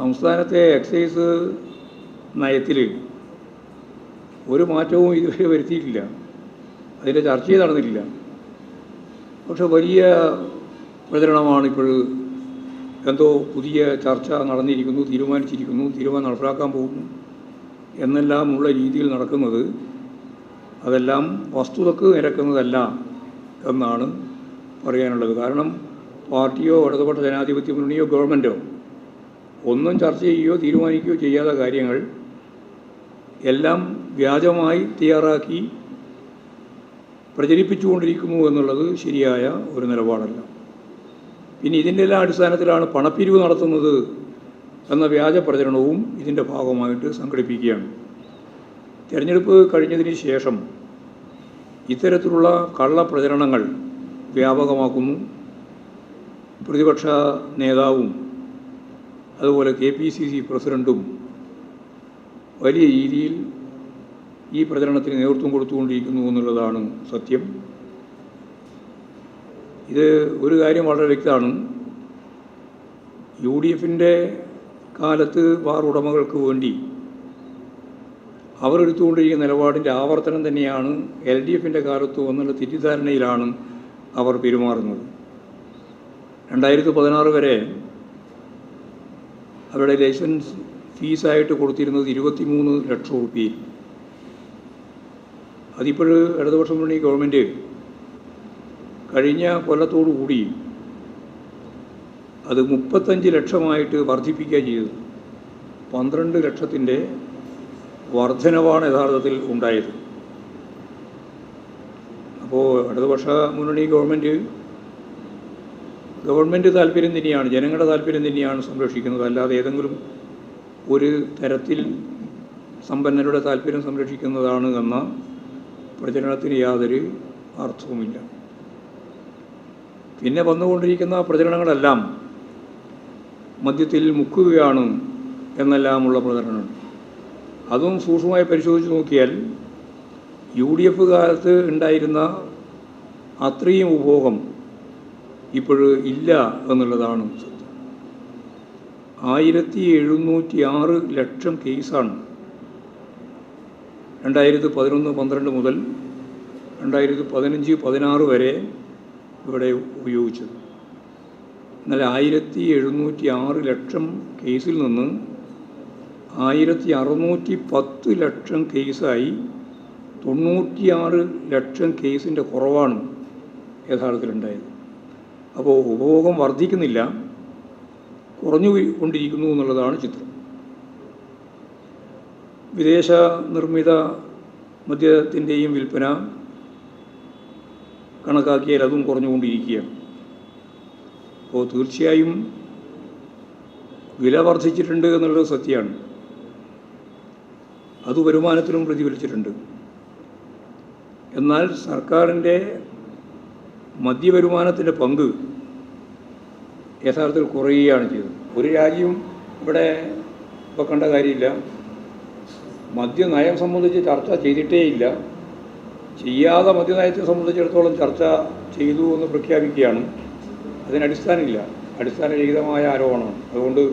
സംസ്ഥാനത്തെ എക്സൈസ് നയത്തിൽ ഒരു മാറ്റവും ഇതുവരെ വരുത്തിയിട്ടില്ല. അതിന്റെ ചർച്ചയും നടന്നിട്ടില്ല. പക്ഷെ വലിയ പ്രചരണമാണ് ഇപ്പോൾ എന്തോ പുതിയ ചർച്ച നടന്നിരിക്കുന്നു തീരുമാനിച്ചിരിക്കുന്നു തീരുമാനം നടപ്പിലാക്കാൻ പോകുന്നു എന്നെല്ലാമുള്ള രീതിയിൽ നടക്കുന്നത് അതെല്ലാം വസ്തുതക്ക് നിരക്കുന്നതല്ല എന്നാണ് പറയാനുള്ളത്. കാരണം പാർട്ടിയോ ഇടതുപക്ഷ ജനാധിപത്യ മുന്നണിയോ ഗവൺമെന്റോ ഒന്നും ചർച്ച ചെയ്യുകയോ തീരുമാനിക്കുകയോ ചെയ്യാത്ത കാര്യങ്ങൾ എല്ലാം വ്യാജമായി തയ്യാറാക്കി പ്രചരിപ്പിച്ചുകൊണ്ടിരിക്കുന്നു എന്നുള്ളത് ശരിയായ ഒരു നിലപാടല്ല. പിന്നെ ഇതിന്റെ എല്ലാ അടിസ്ഥാനത്തിലാണ് പണപ്പിരിവ് നടത്തുന്നത് എന്ന വ്യാജ പ്രചരണവും ഇതിന്റെ ഭാഗമായിട്ട് സംഘടിപ്പിക്കുകയാണ്. തിരഞ്ഞെടുപ്പ് കഴിഞ്ഞതിന് ശേഷം ഇത്തരത്തിലുള്ള കള്ളപ്രചരണങ്ങൾ വ്യാപകമാക്കുന്നു. പ്രതിപക്ഷ നേതാവും അതുപോലെ കെ പി സി സി പ്രസിഡന്റും വലിയ രീതിയിൽ ഈ പ്രചരണത്തിന് നേതൃത്വം കൊടുത്തുകൊണ്ടിരിക്കുന്നു എന്നുള്ളതാണ് സത്യം. ഇത് ഒരു കാര്യം വളരെ വ്യക്തമാണ്. യു ഡി എഫിന്റെ കാലത്ത് ബാർ ഉടമകൾക്ക് വേണ്ടി അവരെടുത്തുകൊണ്ടിരിക്കുന്ന നിലപാടിന്റെ ആവർത്തനം തന്നെയാണ് എൽ ഡി എഫിന്റെ കാലത്ത് എന്നുള്ള തെറ്റിദ്ധാരണയിലാണ് അവർ പെരുമാറുന്നത്. രണ്ടായിരത്തി പതിനാറ് വരെ അവരുടെ ലൈസൻസ് ഫീസായിട്ട് കൊടുത്തിരുന്നത് ഇരുപത്തിമൂന്ന് ലക്ഷം റുപ്യയിൽ അതിപ്പോൾ ഇടതുപക്ഷം മുന്നണി ഗവൺമെന്റ് കഴിഞ്ഞ കൊല്ലത്തോടു കൂടി അത് മുപ്പത്തഞ്ച് ലക്ഷമായിട്ട് വർദ്ധിപ്പിക്കുക ചെയ്തത് പന്ത്രണ്ട് ലക്ഷത്തിന്റെ വർധനവാണ് യഥാർത്ഥത്തിൽ ഉണ്ടായത്. അപ്പോൾ ഇടതുപക്ഷ മുന്നണി ഗവൺമെന്റ് ഗവൺമെന്റ് താല്പര്യം തന്നെയാണ് ജനങ്ങളുടെ താല്പര്യം തന്നെയാണ് സംരക്ഷിക്കുന്നത്. അല്ലാതെ ഏതെങ്കിലും ഒരു തരത്തിൽ സമ്പന്നരുടെ താല്പര്യം സംരക്ഷിക്കുന്നതാണ് എന്ന പ്രചരണത്തിന് യാതൊരു അർത്ഥവുമില്ല. പിന്നെ വന്നുകൊണ്ടിരിക്കുന്ന പ്രചരണങ്ങളെല്ലാം മദ്യത്തിൽ മുക്കുകയാണ് എന്നെല്ലാമുള്ള പ്രചരണം. അതും സൂക്ഷ്മമായി പരിശോധിച്ച് നോക്കിയാൽ യു ഡി എഫ് കാലത്ത് ഉണ്ടായിരുന്ന അത്രയും ഉപഭോഗം ഇപ്പോൾ ഇല്ല എന്നുള്ളതാണ് സത്യം. ആയിരത്തി എഴുന്നൂറ്റി ആറ് ലക്ഷം കേസാണ്. രണ്ടായിരത്തി പതിനൊന്ന് പന്ത്രണ്ട് മുതൽ രണ്ടായിരത്തി പതിനഞ്ച് പതിനാറ് വരെ ഇവിടെ ഉപയോഗിച്ചത്. എന്നാൽ ആയിരത്തി എഴുന്നൂറ്റി ആറ് ലക്ഷം കേസിൽ നിന്ന് ആയിരത്തി അറുന്നൂറ്റി പത്ത് ലക്ഷം കേസായി തൊണ്ണൂറ്റിയാറ് ലക്ഷം കേസിന്റെ കുറവാണ് യഥാർത്ഥത്തിലുണ്ടായത്. അപ്പോൾ ഉപഭോഗം വർദ്ധിക്കുന്നില്ല. കുറഞ്ഞു കൊണ്ടിരിക്കുന്നു എന്നുള്ളതാണ് ചിത്രം. വിദേശ നിർമ്മിത മദ്യത്തിന്റെയും വിൽപ്പന കണക്കാക്കിയാൽ അതും കുറഞ്ഞുകൊണ്ടിരിക്കുകയാണ്. അപ്പോൾ തീർച്ചയായും വില വർദ്ധിച്ചിട്ടുണ്ട് എന്നുള്ളത് സത്യമാണ്. അത് വരുമാനത്തിലും പ്രതിഫലിച്ചിട്ടുണ്ട്. എന്നാൽ സർക്കാരിന്റെ മദ്യവരുമാനത്തിന്റെ പങ്ക് യഥാർത്ഥത്തിൽ കുറയുകയാണ് ചെയ്തത്. ഒരു രാജ്യവും ഇവിടെ ഇപ്പോൾ കണ്ട കാര്യമില്ല. മദ്യനയം സംബന്ധിച്ച് ചർച്ച ചെയ്തിട്ടേ ഇല്ല ചെയ്യാതെ മദ്യനയത്തെ സംബന്ധിച്ചിടത്തോളം ചർച്ച ചെയ്തു എന്ന് പ്രഖ്യാപിക്കുകയാണ്. അതിന് അടിസ്ഥാനമില്ല. അടിസ്ഥാനരഹിതമായ ആരോപണമാണ് അതുകൊണ്ട്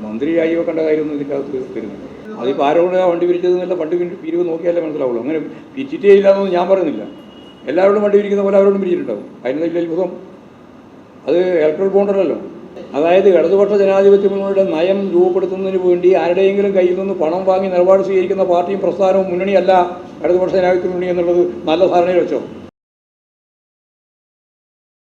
മന്ത്രിയായി വെക്കേണ്ട കാര്യമൊന്നും ഇതിന്റെ അകത്ത് വരുന്നില്ല. അതിപ്പോൾ ആരോപണ വണ്ടി പിരിച്ചതെന്നല്ല പണ്ട് പിരി- പിരിവ് നോക്കിയാലേ മനസ്സിലാവുള്ളൂ. അങ്ങനെ പിരിച്ചിട്ടേ ഇല്ല എന്നൊന്നും ഞാൻ പറയുന്നില്ല. എല്ലാവരോടും വണ്ടി ഇരിക്കുന്ന പോലെ അവരോടും പിരിച്ചിട്ടുണ്ടാവും അതിനൊന്നും അത്ഭുതം. അത് ഇലക്ട്രൽ ബോണ്ടറല്ലോ അതായത് ഇടതുപക്ഷ ജനാധിപത്യ മുന്നണിയുടെ നയം രൂപപ്പെടുത്തുന്നതിന് വേണ്ടി ആരുടെയെങ്കിലും കയ്യിൽ നിന്ന് പണം വാങ്ങി നിലപാട് സ്വീകരിക്കുന്ന പാർട്ടിയും പ്രസ്ഥാനവും മുന്നണിയല്ല ഇടതുപക്ഷ ജനാധിപത്യ മുന്നണി എന്നുള്ളത് നല്ല ധാരണയിൽ വെച്ചോ?